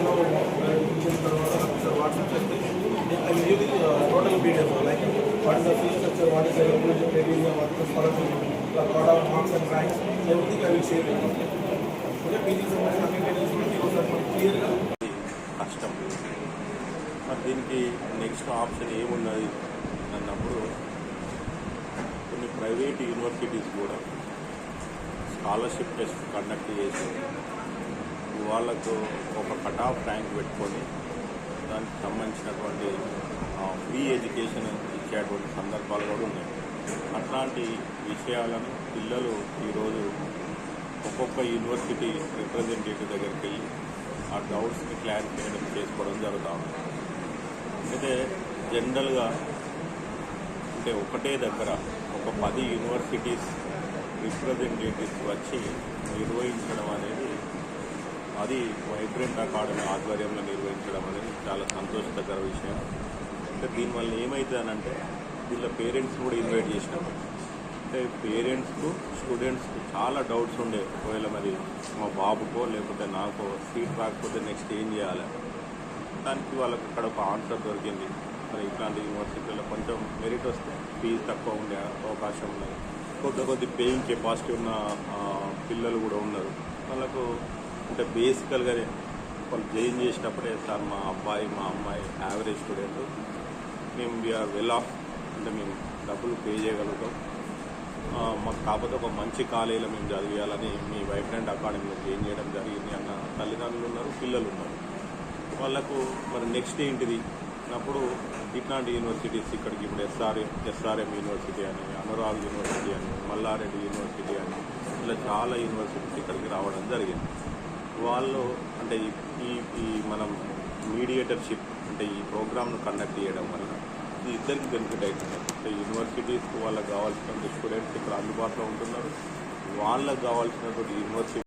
దాంట్లో ఇచ్చిన చేస్తే total videos like what is structure what is the కష్టం. మరి దీనికి నెక్స్ట్ ఆప్షన్ ఏమున్నది అన్నప్పుడు కొన్ని ప్రైవేట్ యూనివర్సిటీస్ కూడా స్కాలర్షిప్ టెస్ట్ కండక్ట్ చేసి వాళ్ళకు ఒక కట్ ఆఫ్ ర్యాంక్ పెట్టుకొని దానికి సంబంధించినటువంటి ఫ్రీ ఎడ్యుకేషన్ ఇచ్చేటువంటి సందర్భాలు కూడా ఉన్నాయి. అట్లాంటి విషయాలను పిల్లలు ఈరోజు ఒక్కొక్క యూనివర్సిటీ రిప్రజెంటేటివ్ దగ్గరికి వెళ్ళి ఆ డౌట్స్ని క్లారిఫై చేయడం చేసుకోవడం జరుగుతూ ఉంది. అయితే జనరల్గా అంటే ఒకటే దగ్గర ఒక పది యూనివర్సిటీస్ రిప్రజెంటేటివ్స్ వచ్చి నిర్వహించడం అనేది అది వైబ్రెంట్ అకాడమీ ఆధ్వర్యంలో నిర్వహించడం అనేది చాలా సంతోషకర విషయం. అంటే దీనివల్ల ఏమవుతుందనంటే వీళ్ళ పేరెంట్స్ కూడా ఇన్వైట్ చేసినాం అంటే పేరెంట్స్కు స్టూడెంట్స్కు చాలా డౌట్స్ ఉండే. ఒకవేళ మరి మా బాబుకో లేకపోతే నాకో సీట్ రాకపోతే నెక్స్ట్ ఏం చేయాలి? దానికి వాళ్ళకి అక్కడ ఒక ఆన్సర్ దొరికింది. మరి ఇట్లాంటి యూనివర్సిటీలో కొంచెం మెరిట్ వస్తే ఫీజు తక్కువ ఉండే అవకాశం ఉన్నది. కొద్ది కొద్ది పేయింగ్ కెపాసిటీ ఉన్న పిల్లలు కూడా ఉన్నారు. వాళ్ళకు అంటే బేసికల్గా వాళ్ళు జాయిన్ చేసినప్పుడే సార్ మా అబ్బాయి మా అమ్మాయి యావరేజ్ స్టూడెంట్ మేము వీఆర్ వెల్ ఆఫ్ అంటే మేము డబ్బులు పే చేయగలుగుతాం. మాకు కాకపోతే ఒక మంచి కాలేజీలో మేము చదివేయాలని మీ వైబ్రెంట్ అకాడమీలో జాయిన్ చేయడం జరిగింది. అన్న తల్లిదండ్రులు ఉన్నారు పిల్లలు ఉన్నారు. వాళ్ళకు మరి నెక్స్ట్ ఏంటిది? అప్పుడు ఇట్లాంటి యూనివర్సిటీస్ ఇక్కడికి ఇప్పుడు ఎస్ఆర్ఎం ఎస్ఆర్ఎం యూనివర్సిటీ అని అనురాగ్ యూనివర్సిటీ అని మల్లారెడ్డి యూనివర్సిటీ అని ఇలా చాలా యూనివర్సిటీస్ ఇక్కడికి రావడం జరిగింది. వాళ్ళు అంటే ఈ- ఈ మనం మీడియేటర్షిప్ అంటే ఈ ప్రోగ్రామ్ను కండక్ట్ చేయడం వల్ల ఇది ఇద్దరికి బెనిఫిట్ అవుతుంది. అంటే యూనివర్సిటీస్కి వాళ్ళకి కావాల్సినటువంటి స్టూడెంట్స్ ఇక్కడ అందుబాటులో ఉంటున్నారు. వాళ్ళకి కావాల్సినటువంటి యూనివర్సిటీ